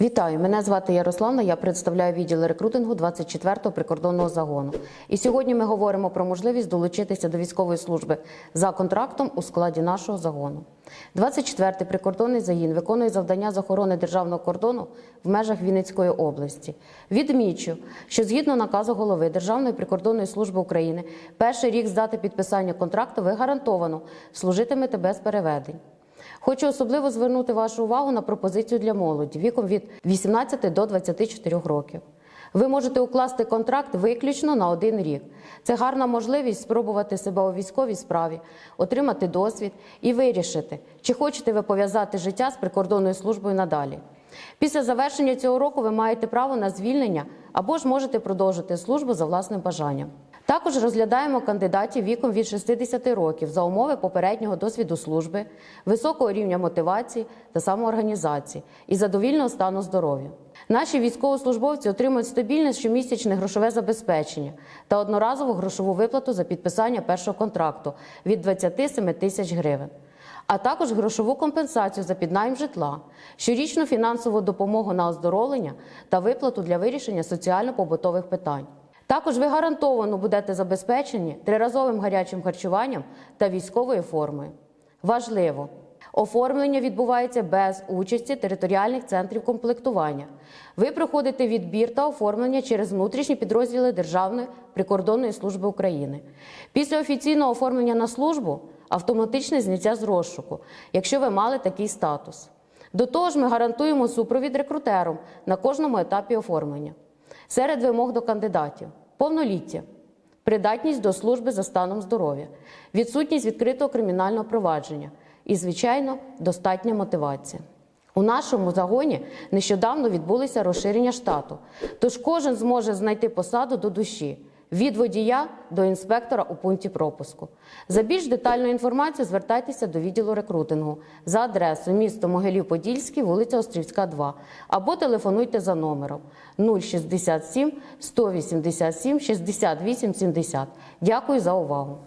Вітаю, мене звати Ярославна. Я представляю відділ рекрутингу 24-го прикордонного загону. І сьогодні ми говоримо про можливість долучитися до військової служби за контрактом у складі нашого загону. 24-й прикордонний загін виконує завдання з охорони державного кордону в межах Вінницької області. Відмічу, що згідно наказу голови Державної прикордонної служби України, перший рік з дати підписання контракту ви гарантовано служитимете без переведень. Хочу особливо звернути вашу увагу на пропозицію для молоді віком від 18 до 24 років. Ви можете укласти контракт виключно на один рік. Це гарна можливість спробувати себе у військовій справі, отримати досвід і вирішити, чи хочете ви пов'язати життя з прикордонною службою надалі. Після завершення цього року ви маєте право на звільнення або ж можете продовжити службу за власним бажанням. Також розглядаємо кандидатів віком від 60 років за умови попереднього досвіду служби, високого рівня мотивації та самоорганізації і задовільного стану здоров'я. Наші військовослужбовці отримують стабільне щомісячне грошове забезпечення та одноразову грошову виплату за підписання першого контракту від 27 тисяч гривень а також грошову компенсацію за піднайм житла, щорічну фінансову допомогу на оздоровлення та виплату для вирішення соціально-побутових питань. Також ви гарантовано будете забезпечені триразовим гарячим харчуванням та військовою формою. Важливо! Оформлення відбувається без участі територіальних центрів комплектування. Ви проходите відбір та оформлення через внутрішні підрозділи Державної прикордонної служби України. Після офіційного оформлення на службу автоматичне зняття з розшуку, якщо ви мали такий статус. До того ж, ми гарантуємо супровід рекрутером на кожному етапі оформлення. Серед вимог до кандидатів: повноліття, придатність до служби за станом здоров'я, відсутність відкритого кримінального провадження. І, звичайно, достатня мотивація. У нашому загоні нещодавно відбулися розширення штату, тож кожен зможе знайти посаду до душі від водія до інспектора у пункті пропуску. За більш детальну інформацію звертайтеся до відділу рекрутингу за адресою місто Могилів-Подільський, вулиця Острівська, 2 або телефонуйте за номером 067 187 68 70. Дякую за увагу.